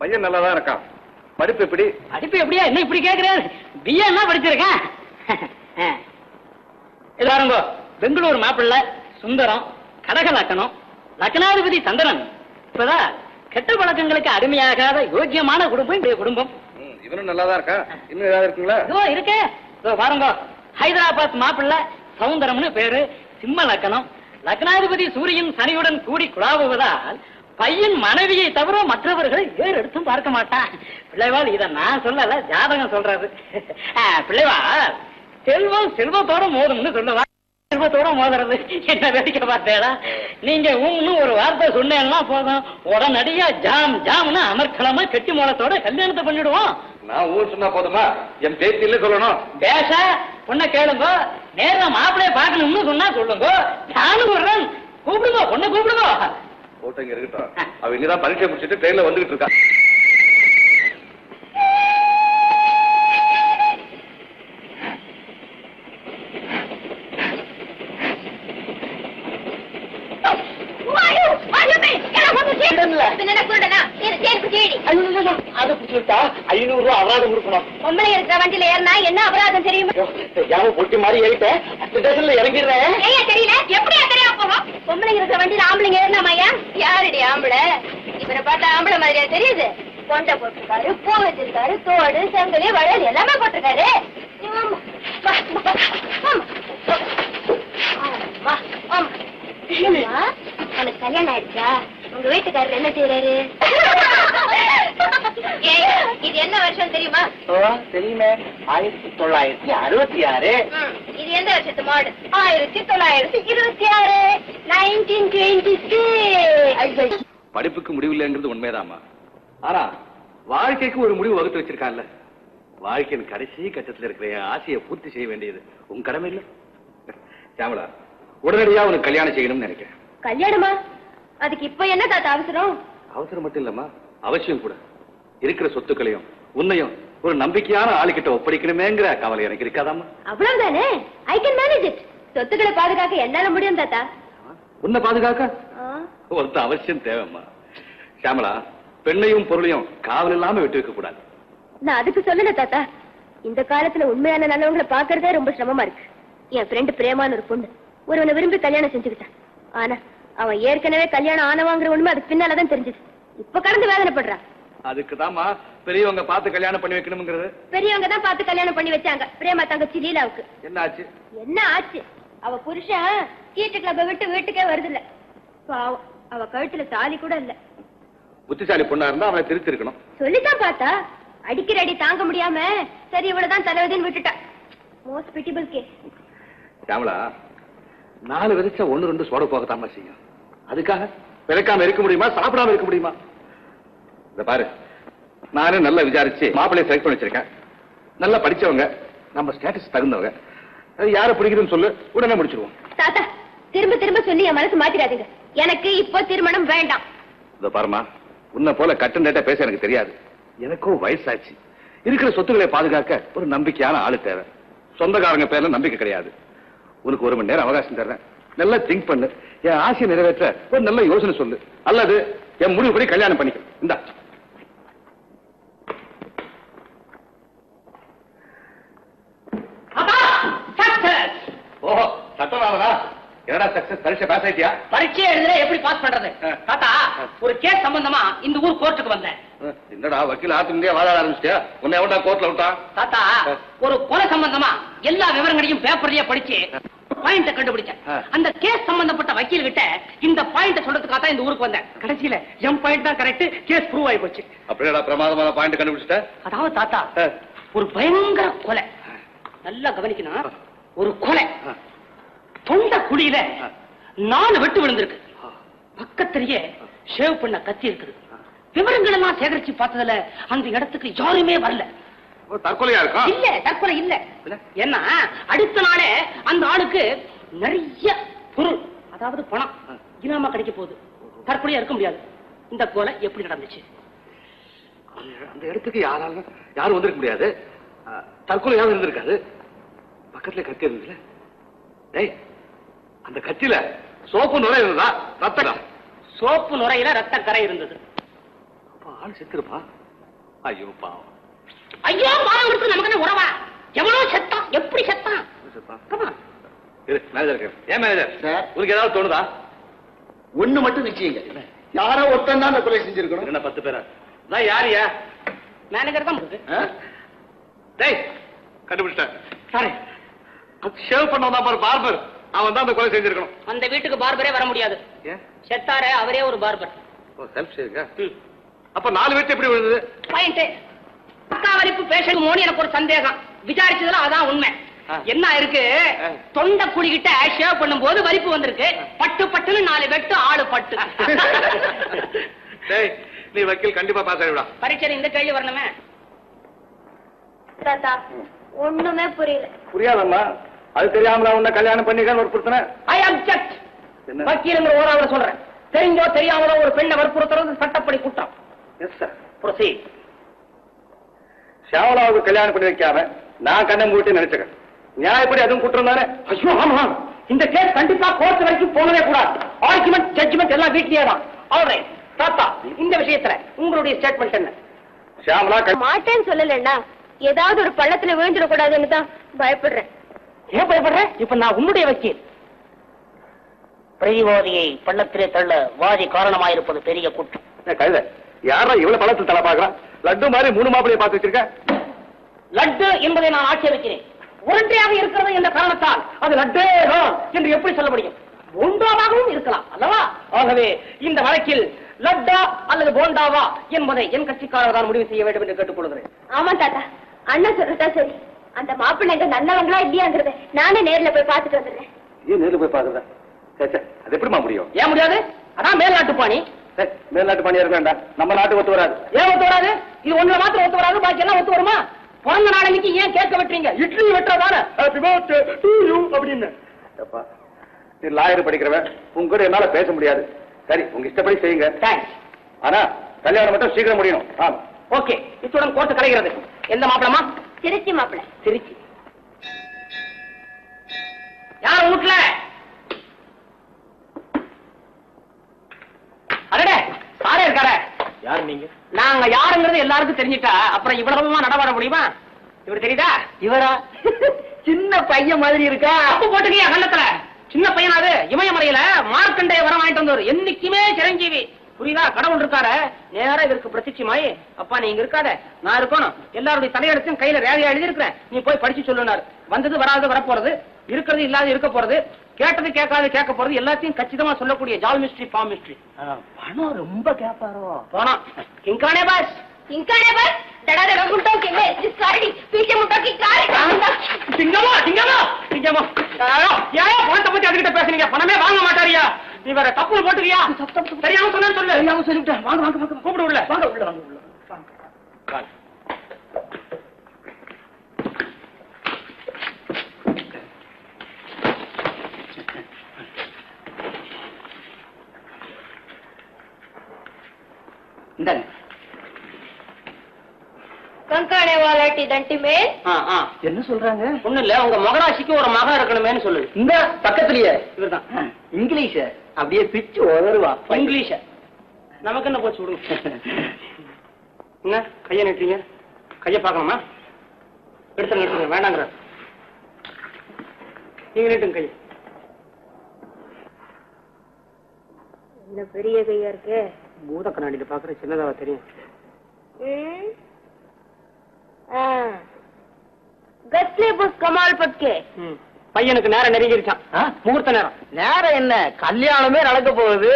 பையன் நல்லா தான் இருக்கான். படிப்பு எப்படி? படிப்பு எப்படியா? என்ன இப்படி கேக்குறாரு பிஏ என்ன படிச்சிருக்கேன்? எல்லாருங்க பெங்களூர் மாப்பிள்ள சுந்தரம் கடக லக்கணம் லக்னாதிபதி சந்திரன். இப்பதான் கெட்ட பழக்கங்களுக்கு அடிமையாகாத யோக்கியமான குடும்பம் இந்த குடும்பம். இவனும் நல்லா தான் இருக்கான். இன்னும் ஏதாவது இருக்குங்களா? இதோ இருக்கே. இதோ பாருங்க. ஹைதராபாத் மாப்பிள்ள சவுந்தரம்னு பேரு. சிம்ம லக்கணம். லக்னாதிபதி சூரியன் சனியுடன் கூடி குழாவுவதால் பையன் மனைவியை தவிர மற்றவர்களை வேறு எடுத்தும் பார்க்க மாட்டான். பிள்ளைவாள் இத நான் சொல்லல ஜாதகம் சொல்றது ஆ, பிள்ளைவாள் செல்வம் செல்வத்தோட மோதும்னு சொல்லுவா? செல்வத்தோட மோதுறது. என்ன வேடிக்கை பார்த்தேடா? நீங்க ஊன்னு ஒரு வார்த்தை சொன்னேன்னா போதும். உடனடியா ஜாம் ஜாம்னு அமர்க்கலமா கெட்டி மூலத்தோட கல்யாணத்தை பண்ணிடுவோம். நான் ஊர் சொன்னா போதுமா? என் பேத்தியில சொல்லணும். பேச பொண்ணை கேளுங்க. நேர்ல மாப்பிளைய பார்க்கணும்னு சொன்னா சொல்லுங்க. நானும் கூப்பிடுங்க பொண்ணை கூப்பிடுங்க. போட்டோங்க இருக்கட்டும். அவ இங்கதான் பரீட்சை முடிச்சிட்டு ட்ரெயின்ல வந்துகிட்டு இருக்கா. ஐநூறு ரூபா அபராதம் கொடுக்கணும். பொம்பளை இருக்கிற வண்டியில ஏறினா என்ன அபராதம் தெரியுமா? பொட்டி மாதிரி ஏறிட்டேன். ஸ்டேஷன்ல இறங்கிடுறேன். தெரியல. போகும் பொம்பளைங்க இருக்கிற வண்டியில ஆம்பளைங்க ஏறினாமையா யாருடி ஆம்பளை? இவரை பார்த்தா ஆம்பளை மாதிரியா தெரியுது? கொண்டை போட்டிருக்காரு பூ வச்சிருக்காரு தோடு செங்கலி வளையல் எல்லாமே போட்டிருக்காரு. உனக்கு கல்யாணம் ஆயிடுச்சா? உங்க வீட்டுக்காரர் என்ன செய்யறாரு இது என்ன வருஷம் தெரியுமா? தெரியுமே. ஆயிரத்தி தொள்ளாயிரத்தி அறுபத்தி ஆறு. இது எந்த வருஷத்து மாடு ஆயிரத்தி தொள்ளாயிரத்தி இருபத்தி ஆறு. நைன்டீன் டுவெண்ட்டி படிப்புக்கு முடிவில்லைங்கிறது உண்மைதாம்மா. ஆனா வாழ்க்கைக்கு ஒரு முடிவு வகுத்து வச்சிருக்கான்ல. வாழ்க்கையின் கடைசி கட்டத்துல இருக்கிற என் ஆசையை பூர்த்தி செய்ய வேண்டியது உன் கடமை இல்ல? சாமலா உடனடியா உனக்கு கல்யாணம் செய்யணும்னு நினைக்கிறேன். கல்யாணமா? அதுக்கு இப்ப என்ன தாத்தா அவசரம்? அவசரம் மட்டும் இல்லம்மா அவசியம் கூட. இருக்கிற சொத்துக்களையும் உன்னையும் ஒரு நம்பிக்கையான ஆளுகிட்ட ஒப்படைக்கணுமேங்கிற கவலை எனக்கு இருக்காதாம்மா. அவ்வளவுதானே? ஐ கேன் மேனேஜ் இட் சொத்துக்களை பாதுகாக்க என்னால முடியும் தாத்தா. உன்னை பாதுகாக்க? ஆ, ஒருத்தன் அவசியம் தேவைம்மா. சாமலா பெண்ணையும் பொருளையும் காவல் இல்லாம விட்டு வைக்க கூடாது. நான் அதுக்கு சொல்லல தாத்தா. இந்த காலத்துல உண்மையான நல்லவங்களை பாக்குறதே ரொம்ப சிரமமா இருக்கு. என் ஃப்ரெண்டு பிரேமான்னு ஒரு பொண்ணு. ஒருவனை விரும்பி கல்யாணம் செஞ்சுக்கிட்டான். ஆனா அவன் ஏற்கனவே கல்யாணம் ஆனவாங்கிற உண்மை அதுக்கு பின்னாலதான் தெரிஞ்சது. இப்ப கடந்து வேதனைப்படுறான். அதுக்குதாம்மா பெரியவங்க பார்த்து கல்யாணம் பண்ணி வைக்கணுங்கிறது பெரியவங்க தான் பார்த்து கல்யாணம் பண்ணி வச்சாங்க. பிரேமா தங்கச்சி லீலாவுக்கு. என்னாச்சு? என்ன ஆச்சு? அவ புருஷன் சீட்டு கிளப்ப விட்டு வீட்டுக்கே வருதில்ல. பாவம். அவ கழுத்துல தாலி கூட இல்ல. புத்திசாலி பொண்ணா இருந்தா அவனை திருத்தி இருக்கணும் சொல்லித்தான் பார்த்தா. அடிக்கிற அடி தாங்க முடியாம சரி இவ்வளவுதான் தலைவதின்னு விட்டுட்டா. மோஸ்ட் பிட்டிபிள் கேஸ் சாமலா நாலு விதைச்சா ஒண்ணு ரெண்டு சோட போகத்தாம்மா செய்யும். அதுக்காக விதைக்காம இருக்க முடியுமா சாப்பிடாம இருக்க முடியுமா? பாரு. நானே நல்லா விசாரிச்சு மாப்பிள்ளைய செலக்ட் பண்ணி வச்சிருக்கேன். நல்லா படிச்சவங்க நம்ம ஸ்டேட்டஸ் தகுந்தவங்க. அது யாரை பிடிக்குதுன்னு சொல்லு உடனே முடிச்சிருவோம். தாத்தா திரும்ப திரும்ப சொல்லி என் மனசு மாத்திராதீங்க எனக்கு இப்போ திருமணம் வேண்டாம். இந்த பாருமா உன்னை போல கட்டன் டேட்டா பேச எனக்கு தெரியாது. எனக்கும் வயசாச்சு. இருக்கிற சொத்துக்களை பாதுகாக்க ஒரு நம்பிக்கையான ஆளு தேவை. சொந்தக்காரங்க பேர்ல நம்பிக்கை கிடையாது. உனக்கு ஒரு மணி நேரம் அவகாசம் தர்றேன். நல்லா திங்க் பண்ணு. என் ஆசையை நிறைவேற்ற ஒரு நல்ல யோசனை சொல்லு. அல்லது என் முடிவுபடி கல்யாணம் பண்ணிக்க இந்தா சக்சஸ் ஓஹோ சட்டவாதனா என்னடா சக்சஸ் பரீட்சை பாஸ் ஆயிட்டியா? பரீட்சை எழுதுற எப்படி பாஸ் பண்றது? ஆ. தாத்தா ஒரு கேஸ் சம்பந்தமா இந்த ஊர் கோர்ட்டுக்கு வந்தேன். என்னடா வக்கீல் ஆத்து முடியா வாழ ஆரம்பிச்சிட்டியா? உன்னை எவன்டா கோர்ட்ல விட்டான் தாத்தா ஒரு கொலை சம்பந்தமா எல்லா விவரங்களையும் பேப்பர்லயே படிச்சு பாயிண்ட கண்டுபிடிச்சேன். ஆ. அந்த கேஸ் சம்பந்தப்பட்ட வக்கீல் கிட்ட இந்த பாயிண்ட சொல்றதுக்காக தான் இந்த ஊருக்கு வந்தேன். கடைசியில என் பாயிண்ட் தான் கரெக்ட் கேஸ் ப்ரூவ் ஆகி போச்சு. அப்படியேடா பிரமாதமான பாயிண்ட் கண்டுபிடிச்சிட்ட? அதாவது தாத்தா. ஒரு பயங்கர கொலை. நல்லா கவனிக்கணும். ஒரு கொலை. தொண்ட குழியில நாலு வெட்டு விழுந்திருக்கு. பக்கத்திலேயே ஷேவ் பண்ண கத்தி இருக்குது. விவரங்கள் எல்லாம் சேகரிச்சு பார்த்ததுல அந்த இடத்துக்கு யாருமே வரல. தற்கொலையா இருக்கும் இல்ல தற்கொலை இல்ல. ஏன்னா அடுத்த நாளே அந்த ஆளுக்கு நிறைய பொருள் அதாவது பணம் இனாம கிடைக்க போகுது. தற்கொலையா இருக்க முடியாது. இந்த கொலை எப்படி நடந்துச்சு? அந்த இடத்துக்கு யாராலும் யாரும் வந்திருக்க முடியாது. தற்கொலையாவது இருந்திருக்காது. பக்கத்துல கத்தி இருந்ததுல. டேய் அந்த கத்தியில சோப்பு நுரை இருந்ததா ரத்தம் சோப்பு நுரையில ரத்த கரை இருந்தது. ஆள் செத்துருப்பா? ஐயோ பாவம். ஐயோ பாவம் நமக்கு என்ன உறவா? எவ்வளவு செத்தான்? எப்படி செத்தான்? மேனேஜர். ஏன் மேனேஜர் சார். உனக்கு ஏதாவது தோணுதா? ஒண்ணு மட்டும் நிச்சயங்க. யாரோ ஒருத்தன் தான் அந்த கொலை செஞ்சிருக்கணும். என்ன பத்து பேரா? நான் யாரியா மேனேஜர் தான்? டேய் கண்டுபிடிச்சிட்டேன். சாரி ஷேவ் பண்ண பாரு பார்பர் அவன் தான் அந்த கொலை செஞ்சிருக்கணும். அந்த வீட்டுக்கு பார்பரே வர முடியாது. செத்தாரே அவரே ஒரு பார்பர். ஓ செல்ஃப் ஷேவிங்கா அப்ப நாலு பேச்சு எப்படி விழுந்தது? பாயிண்ட் அக்கா வலிப்பு பேசணுமோன்னு எனக்கு ஒரு சந்தேகம். விசாரிச்சதுல அதான் உண்மை. என்ன இருக்கு. தொண்டை குழிகிட்ட ஷேவ் பண்ணும்போது வலிப்பு வந்திருக்கு. பட்டு பட்டுன்னு நாலு வெட்டு ஆளு பட்டு. டேய் நீ வக்கீல் கண்டிப்பா பாஸ் ஆகிவிடா பரீட்சை இந்த கேள்வி வரணுமே? தாத்தா ஒண்ணுமே புரியல. புரியாதம்மா. அது தெரியாமல உன்ன கல்யாணம் பண்ணிக்க ஒரு பிரச்சனை ஐ அப்செக்ட் என்ன? வக்கீலுங்கிற ஓராவது சொல்றேன். தெரிஞ்சோ தெரியாமலோ ஒரு பெண்ணை வற்புறுத்துறது சட்டப்படி குற்றம். எஸ் சார் ப்ரொசீட் ஷியாமலாவுக்கு கல்யாணம் பண்ணி வைக்காம நான் கண்ணம் மூட்டி நினைச்சுக்கிறேன். நியாயப்படி அதுவும் குற்றம் தானே? ஐயோ ஆமா. இந்த கேஸ் கண்டிப்பா கோர்ட் வரைக்கும் போகவே கூடாது. ஆர்குமெண்ட் ஜட்ஜ்மெண்ட் எல்லாம் வீட்லயே தான். ஆல்ரைட் தாத்தா இந்த விஷயத்துல உங்களுடைய ஸ்டேட்மெண்ட் என்ன? ஷியாமலா மாட்டேன்னு சொல்லலன்னா ஏதாவது ஒரு பள்ளத்துல விழுந்துடக்கூடாதுன்னு தான் பயப்படுறேன். ஏன் பயப்படுற? இப்ப நான் உன்னுடைய வக்கீல். பிரதிவாதியை பள்ளத்திலே தள்ள வாதி காரணமாயிருப்பது பெரிய குற்றம். கழுதை? யாரா இவ்வளவு பழத்தில் தலை பாக்குறான் லட்டு மாதிரி மூணு மாப்பிளைய பார்த்து வச்சிருக்க? லட்டு என்பதை நான் ஆட்சேபிக்கிறேன். உருண்டையாக இருக்கிறது என்ற காரணத்தால் அது லட்டே என்று எப்படி சொல்ல முடியும்? போண்டாவாகவும் இருக்கலாம் அல்லவா? ஆகவே இந்த வழக்கில் லட்டா அல்லது போண்டாவா என்பதை என் கட்சிக்காரர் தான் முடிவு செய்ய வேண்டும் என்று கேட்டுக்கொள்கிறேன். ஆமா தாத்தா. அண்ணன் சொல்றதா சரி. அந்த மாப்பிள்ளைங்க நல்லவங்களா இல்லையாங்கிறத நானே நேர்ல போய் பார்த்துட்டு வந்துடுறேன். ஏன் நேர்ல போய் பாக்குறதா அது எப்படிமா முடியும்? ஏன் முடியாது? அதான் மேல்நாட்டு பாணி. மேல்நாட்டு பணியா இருக்க வேண்டாம். நம்ம நாட்டுக்கு ஒத்து வராது. ஏன் ஒத்து வராது? இது ஒண்ணுல மாத்திரம் ஒத்து வராது பாக்கி எல்லாம் ஒத்து வருமா? பிறந்த நாளைக்கு ஏன் கேட்க வெட்டுறீங்க? இட்லி வெட்டுறதான அப்படின்னு. அப்பா நீ லாயர் படிக்கிறவன். உங்க கூட என்னால பேச முடியாது. சரி உங்க இஷ்டப்படி செய்யுங்க. தேங்க்ஸ் ஆனா கல்யாணம் மட்டும் சீக்கிரம் முடியணும். ஓகே இத்துடன் கோர்ட்டு கலைகிறது. எந்த மாப்பிளமா திருச்சி மாப்பிள்ளை திருச்சி. யார் வீட்ல அடடே சாரே இருக்காரே. யார் நீங்க? நாங்க யாருங்கிறது எல்லாருக்கும் தெரிஞ்சிட்டா அப்புறம் இவ்வளவுமா நடமாட முடியுமா? இவர் தெரியுதா? இவரா? சின்ன பையன் மாதிரி இருக்கா? அப்ப போட்டுக்கியா கண்ணத்துல சின்ன பையன் அது? இமயமலையில மார்க்கண்டைய வரம் வாங்கிட்டு வந்தவர். என்னைக்குமே சிரஞ்சீவி. புரியுதா? கடவுள் இருக்காரு? நேரா இதற்கு பிரசிச்சமாயி அப்பா நீ இங்க இருக்காத. நான் இருக்கணும். எல்லாருடைய தலையெடுத்தும் கையில ரேகையா எழுதி இருக்கிறேன் நீ போய் படிச்சு சொல்லுனாரு. வந்தது வராது வரப்போறது இருக்கிறது இல்லாத இருக்க போறது கேட்டது கேட்காது கேட்க போறது எல்லாத்தையும் கச்சிதமா சொல்லக்கூடிய ஜால் மிஸ்ட்ரி பாம் மிஸ்ட்ரி பணம் ரொம்ப கேட்பாரோ பணம். இங்கானே பாஸ் இங்கானே பாஸ் பணத்தை பத்தி அதுகிட்ட பேசுறீங்க பணமே வாங்க மாட்டாரியா? நீ வேற தப்பு போட்டுக்கியா தெரியாம சொன்ன சொல்லு. தெரியாம சொல்லிவிட்டேன் வாங்க வாங்க வாங்க. கூப்பிடு உள்ள. வாங்க உள்ள வாங்க உள்ள. என்ன சொல்றாங்க? ஒண்ணு இல்ல உங்க மகராசிக்கு ஒரு மகன் இருக்கணுமே சொல்லு. இந்த பக்கத்துரிய இவர் தான் இங்கிலீஷ். அப்படியே பிச்சு உதருவா இங்கிலீஷ. நமக்கு என்ன போச்சு விடுங்க என்ன? கையை நிட்டுறீங்க? கையை பார்க்கணுமா? எடுத்துங்க நட்டுங்க வேண்டாங்கிற. நீங்க நட்டுங்க கையை. என்ன பெரிய கையா இருக்கு? பூத கண்ணாடியில பாக்குற சின்னதாவா தெரியும். கஸ்லே புஸ் கமால் பட்கே பையனுக்கு நேரம் நெருங்கிருச்சான். முகூர்த்த நேரம். நேரம் என்ன? கல்யாணமே நடக்க போகுது.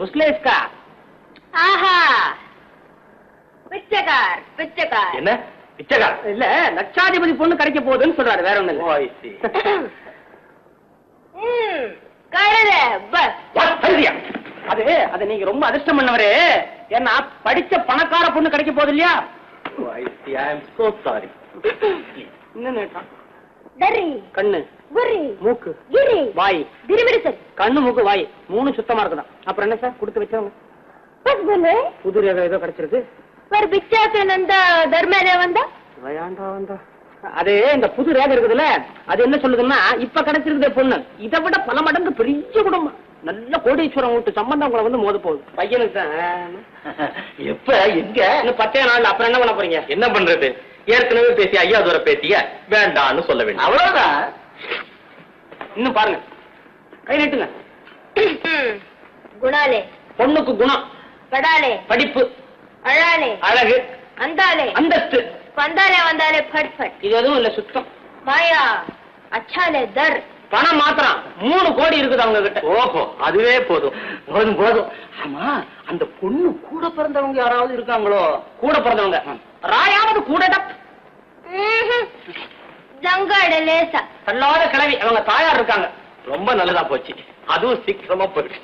முஸ்லேஸ்கா ஆஹா. பிச்சைக்கார் பிச்சைக்கார். என்ன? பிச்சைக்கார்? இல்ல லட்சாதிபதி பொண்ணு கிடைக்க போகுதுன்னு சொல்றாரு வேற ஒண்ணு அது அது நீங்க ரொம்ப அதிர்ஷ்டம் பண்ணவரே. ஏன்னா படிச்ச பணக்கார பொண்ணு கிடைக்க போகுது இல்லையா? ஐ ஆம் சோ சாரி இன்னும் கேட்டான் டரி கண்ணு குரி மூக்கு கிரி வாய். கிரிமிடு சார் கண்ணு மூக்கு வாய். மூணு சுத்தமா இருக்குதான். அப்புறம் என்ன சார்? கொடுத்து வச்சவங்க? பஸ் பண்ணு புது ரேகை ஏதோ கிடைச்சிருக்கு. ஒரு பிச்சாசன் அந்த தர்மரே வந்தா? வயாண்டா வந்தா. அது இந்த புது ரேகை இருக்குதுல்ல அது என்ன சொல்லுதுன்னா இப்ப கிடைச்சிருக்குதே பொண்ணு. இதை விட பல மடங்கு பெரிய குடும்பம். நல்ல கோடீஸ்வரம் வீட்டு சம்பந்தம் கூட வந்து மோத போகுது. பையனுக்கு தான். எப்ப எங்க? இன்னும் பத்தே நாள் அப்புறம் என்ன பண்ண போறீங்க? என்ன பண்றது? ஏற்கனவே பேசி ஐயா தூர பேத்திய வேண்டான்னு சொல்ல வேண்டும். அவ்வளவுதான். இன்னும் பாருங்க. கை நீட்டுங்க. குணாலே. பொண்ணுக்கு குணம். படாலே. படிப்பு. அழாலே. அழகு. அந்தாலே. அந்தஸ்து. வந்தாலே வந்தாலே ஃபட் ஃபட் இது எதுவும் இல்ல சுத்தம். மாயா அச்சாலே தர். பணம் மாத்திரம். மூணு கோடி இருக்குது அவங்க கிட்ட ஓஹோ அதுவே போதும். போதும் போதும். ஆமா அந்த பொண்ணு கூட பிறந்தவங்க யாராவது இருக்காங்களோ? கூட பிறந்தவங்க. ராயாவது கூட ஜங்காட லேசா தள்ளாத கிளவி அவங்க தாயார் இருக்காங்க. ரொம்ப நல்லதா போச்சு. அதுவும் சீக்கிரமா போயிடுச்சு.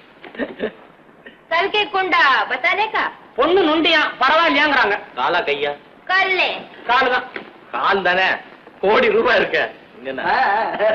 கல்கே குண்டா பத்தாலே கா பொண்ணு நொண்டியா பரவாயில்லையாங்கிறாங்க. காலா கையா? கல்லே. காலுதான். கால் தானே? கோடி ரூபாய் இருக்க. என்ன?